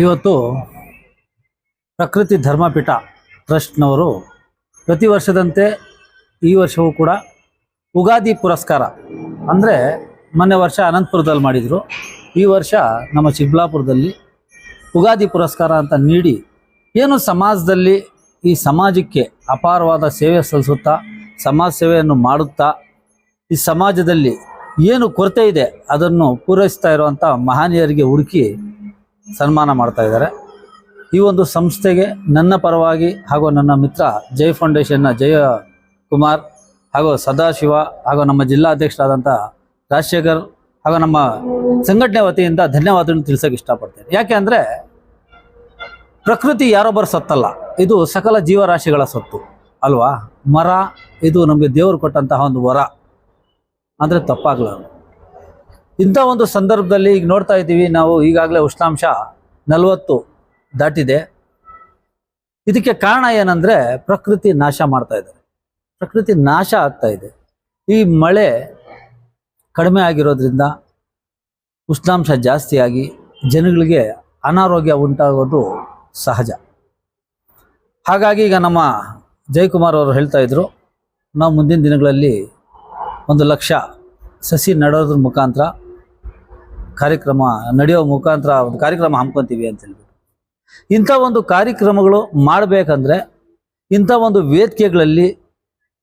ಇವತ್ತು ಪ್ರಕೃತಿ ಧರ್ಮಪೀಠ ಟ್ರಸ್ಟ್ನವರು ಪ್ರತಿ ವರ್ಷದಂತೆ ಈ ವರ್ಷವೂ ಕೂಡ ಉಗಾದಿ ಪುರಸ್ಕಾರ, ಅಂದರೆ ಮೊನ್ನೆ ವರ್ಷ ಅನಂತಪುರದಲ್ಲಿ ಮಾಡಿದರು. ಈ ವರ್ಷ ನಮ್ಮ ಚಿಕ್ಕಬಳ್ಳಾಪುರದಲ್ಲಿ ಉಗಾದಿ ಪುರಸ್ಕಾರ ಅಂತ ನೀಡಿ ಏನು ಸಮಾಜದಲ್ಲಿ ಈ ಸಮಾಜಕ್ಕೆ ಅಪಾರವಾದ ಸೇವೆ ಸಲ್ಲಿಸುತ್ತಾ, ಸಮಾಜ ಸೇವೆಯನ್ನು ಮಾಡುತ್ತಾ, ಈ ಸಮಾಜದಲ್ಲಿ ಏನು ಕೊರತೆ ಇದೆ ಅದನ್ನು ಪೂರೈಸ್ತಾ ಇರುವಂಥ ಮಹನೀಯರಿಗೆ ಹುಡುಕಿ ಸನ್ಮಾನ ಮಾಡ್ತಾ ಇದ್ದಾರೆ. ಈ ಒಂದು ಸಂಸ್ಥೆಗೆ ನನ್ನ ಪರವಾಗಿ ಹಾಗೂ ನನ್ನ ಮಿತ್ರ ಜೈ ಫೌಂಡೇಶನ್ನ ಜಯ ಕುಮಾರ್ ಹಾಗೂ ಸದಾಶಿವ ಹಾಗೂ ನಮ್ಮ ಜಿಲ್ಲಾಧ್ಯಕ್ಷರಾದಂಥ ರಾಜಶೇಖರ್ ಹಾಗೂ ನಮ್ಮ ಸಂಘಟನೆ ವತಿಯಿಂದ ಧನ್ಯವಾದಗಳನ್ನು ತಿಳಿಸೋಕೆ ಇಷ್ಟಪಡ್ತೇನೆ. ಯಾಕೆ ಅಂದರೆ ಪ್ರಕೃತಿ ಯಾರೊಬ್ಬರ ಸತ್ತಲ್ಲ, ಇದು ಸಕಲ ಜೀವರಾಶಿಗಳ ಸತ್ತು ಅಲ್ವಾ? ಮರ, ಇದು ನಮಗೆ ದೇವರು ಕೊಟ್ಟಂತಹ ಒಂದು ವರ. ಅಂದರೆ ತಪ್ಪಾಗಲಾರದು ಇಂಥ ಒಂದು ಸಂದರ್ಭದಲ್ಲಿ ಈಗ ನೋಡ್ತಾ ಇದ್ದೀವಿ, ನಾವು ಈಗಾಗಲೇ ಉಷ್ಣಾಂಶ ನಲವತ್ತು ದಾಟಿದೆ. ಇದಕ್ಕೆ ಕಾರಣ ಏನಂದರೆ ಪ್ರಕೃತಿ ನಾಶ ಮಾಡ್ತಾ ಇದ್ದಾರೆ ಪ್ರಕೃತಿ ನಾಶ ಆಗ್ತಾ ಇದೆ. ಈ ಮಳೆ ಕಡಿಮೆ ಆಗಿರೋದ್ರಿಂದ ಉಷ್ಣಾಂಶ ಜಾಸ್ತಿಯಾಗಿ ಜನಗಳಿಗೆ ಅನಾರೋಗ್ಯ ಉಂಟಾಗೋದು ಸಹಜ. ಹಾಗಾಗಿ ಈಗ ನಮ್ಮ ಜಯಕುಮಾರ್ ಅವರು ಹೇಳ್ತಾ ಇದ್ರು, ನಾವು ಮುಂದಿನ ದಿನಗಳಲ್ಲಿ ಒಂದು ಲಕ್ಷ ಸಸಿ ನೆಡೋದ್ರ ಮುಖಾಂತರ ಕಾರ್ಯಕ್ರಮ ನಡೆಯೋ ಮುಖಾಂತರ ಒಂದು ಕಾರ್ಯಕ್ರಮ ಹಮ್ಕೊತೀವಿ ಅಂತ ಹೇಳ್ಬಿಟ್ಟು. ಇಂಥ ಒಂದು ಕಾರ್ಯಕ್ರಮಗಳು ಮಾಡಬೇಕಂದ್ರೆ ಇಂಥ ಒಂದು ವೇದಿಕೆಗಳಲ್ಲಿ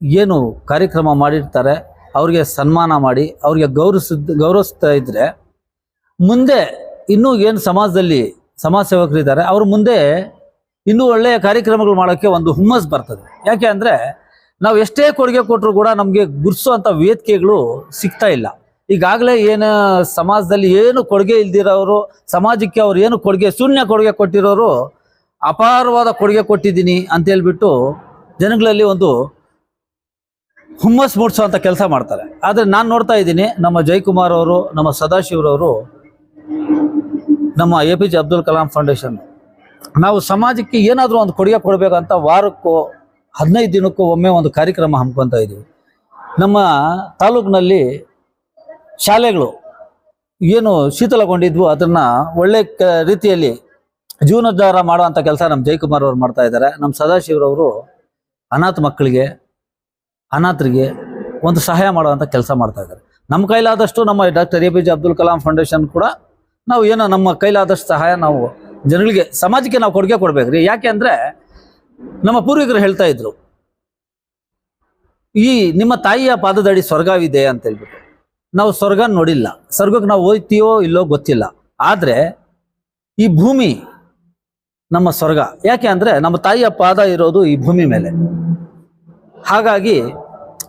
ಏನು ಕಾರ್ಯಕ್ರಮ ಮಾಡಿರ್ತಾರೆ, ಅವ್ರಿಗೆ ಸನ್ಮಾನ ಮಾಡಿ, ಅವ್ರಿಗೆ ಗೌರವಿಸಿದ, ಗೌರವಿಸ್ತಾ ಇದ್ರೆ ಮುಂದೆ ಇನ್ನೂ ಏನು ಸಮಾಜದಲ್ಲಿ ಸಮಾಜ ಸೇವಕರಿದ್ದಾರೆ ಅವ್ರ ಮುಂದೆ ಇನ್ನೂ ಒಳ್ಳೆಯ ಕಾರ್ಯಕ್ರಮಗಳು ಮಾಡೋಕ್ಕೆ ಒಂದು ಹುಮ್ಮಸ್ ಬರ್ತದೆ. ಯಾಕೆ ಅಂದರೆ ನಾವು ಎಷ್ಟೇ ಕೊಡುಗೆ ಕೊಟ್ಟರು ಕೂಡ ನಮಗೆ ಗುರ್ಸೋಂಥ ವೇದಿಕೆಗಳು ಸಿಗ್ತಾ ಇಲ್ಲ. ಈಗಾಗಲೇ ಏನು ಸಮಾಜದಲ್ಲಿ ಏನು ಕೊಡುಗೆ ಇಲ್ದಿರೋರು, ಸಮಾಜಕ್ಕೆ ಅವ್ರು ಏನು ಕೊಡುಗೆ, ಶೂನ್ಯ ಕೊಡುಗೆ ಕೊಟ್ಟಿರೋರು, ಅಪಾರವಾದ ಕೊಡುಗೆ ಕೊಟ್ಟಿದ್ದೀನಿ ಅಂತ ಹೇಳ್ಬಿಟ್ಟು ಜನಗಳಲ್ಲಿ ಒಂದು ಹುಮ್ಮಸ್ ಮೂಡಿಸುವಂಥ ಕೆಲಸ ಮಾಡ್ತಾರೆ. ಆದರೆ ನಾನು ನೋಡ್ತಾ ಇದ್ದೀನಿ, ನಮ್ಮ ಜಯಕುಮಾರ್ ಅವರು, ನಮ್ಮ ಸದಾಶಿವರವರು ನಮ್ಮ A P J Abdul Kalam foundation, ನಾವು ಸಮಾಜಕ್ಕೆ ಏನಾದರೂ ಒಂದು ಕೊಡುಗೆ ಕೊಡಬೇಕಂತ ವಾರಕ್ಕೋ, ಹದಿನೈದು ದಿನಕ್ಕೂ ಒಮ್ಮೆ ಒಂದು ಕಾರ್ಯಕ್ರಮ ಹಮ್ಕೊತಾ ಇದ್ದೀವಿ ನಮ್ಮ ತಾಲೂಕಿನಲ್ಲಿ ಶಾಲೆಗಳು ಏನು ಶೀತಲಗೊಂಡಿದ್ವು, ಅದನ್ನ ಒಳ್ಳೆ ರೀತಿಯಲ್ಲಿ ಜೀವನೋದ್ಧಾರ ಮಾಡುವಂಥ ಕೆಲಸ ನಮ್ಮ ಜಯಕುಮಾರ್ ಅವರು ಮಾಡ್ತಾ ಇದ್ದಾರೆ. ನಮ್ಮ ಸದಾಶಿವರವರು ಅನಾಥ ಮಕ್ಕಳಿಗೆ, ಅನಾಥರಿಗೆ ಒಂದು ಸಹಾಯ ಮಾಡುವಂಥ ಕೆಲಸ ಮಾಡ್ತಾ ಇದ್ದಾರೆ. ನಮ್ಮ ಕೈಲಾದಷ್ಟು ನಮ್ಮ doctor A P J Abdul Kalam foundation ಕೂಡ ನಾವು ಏನೋ ನಮ್ಮ ಕೈಲಾದಷ್ಟು ಸಹಾಯ ನಾವು ಜನಗಳಿಗೆ, ಸಮಾಜಕ್ಕೆ ನಾವು ಕೊಡುಗೆ ಕೊಡ್ಬೇಕ್ರಿ ಯಾಕೆ ಅಂದರೆ ನಮ್ಮ ಪೂರ್ವಿಕರು ಹೇಳ್ತಾ ಇದ್ರು, ಈ ನಿಮ್ಮ ತಾಯಿಯ ಪಾದದಡಿ ಸ್ವರ್ಗವಿದೆ ಅಂತ ಹೇಳ್ಬಿಟ್ಟು. ನಾವು ಸ್ವರ್ಗ ನೋಡಿಲ್ಲ. ಸ್ವರ್ಗಕ್ಕೆ ನಾವು ಹೋಗ್ತೀವೋ ಇಲ್ಲೋ ಗೊತ್ತಿಲ್ಲ. ಆದರೆ ಈ ಭೂಮಿ ನಮ್ಮ ಸ್ವರ್ಗ. ಯಾಕೆ ಅಂದರೆ ನಮ್ಮ ತಾಯಿಯ ಪಾದ ಇರೋದು ಈ ಭೂಮಿ ಮೇಲೆ. ಹಾಗಾಗಿ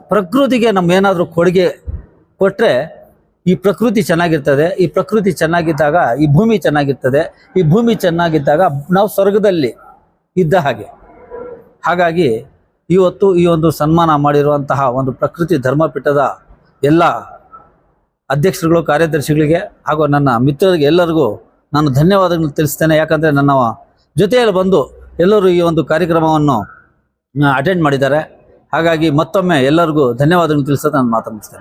ಪ್ರಕೃತಿಗೆ ನಮ್ಮ ಏನಾದರೂ ಕೊಡುಗೆ ಕೊಟ್ಟರೆ ಈ ಪ್ರಕೃತಿ ಚೆನ್ನಾಗಿರ್ತದೆ. ಈ ಪ್ರಕೃತಿ ಚೆನ್ನಾಗಿದ್ದಾಗ, ಈ ಭೂಮಿ ಚೆನ್ನಾಗಿರ್ತದೆ. ಈ ಭೂಮಿ ಚೆನ್ನಾಗಿದ್ದಾಗ ನಾವು ಸ್ವರ್ಗದಲ್ಲಿ ಇದ್ದ ಹಾಗೆ. ಹಾಗಾಗಿ ಇವತ್ತು ಈ ಒಂದು ಸನ್ಮಾನ ಮಾಡಿರುವಂತಹ ಒಂದು ಪ್ರಕೃತಿ ಧರ್ಮಪೀಠದ ಎಲ್ಲ ಅಧ್ಯಕ್ಷರುಗಳು, ಕಾರ್ಯದರ್ಶಿಗಳಿಗೆ ಹಾಗೂ ನನ್ನ ಮಿತ್ರರಿಗೆ ಎಲ್ಲರಿಗೂ ನಾನು ಧನ್ಯವಾದಗಳನ್ನು ತಿಳಿಸ್ತೇನೆ. ಯಾಕಂದರೆ ನನ್ನ ಜೊತೆಯಲ್ಲಿ ಬಂದು ಎಲ್ಲರೂ ಈ ಒಂದು ಕಾರ್ಯಕ್ರಮವನ್ನು ಅಟೆಂಡ್ ಮಾಡಿದ್ದಾರೆ. ಹಾಗಾಗಿ ಮತ್ತೊಮ್ಮೆ ಎಲ್ಲರಿಗೂ ಧನ್ಯವಾದಗಳನ್ನು ತಿಳಿಸೋದು ನಾನು ಮಾತನಾಡ್ತೇನೆ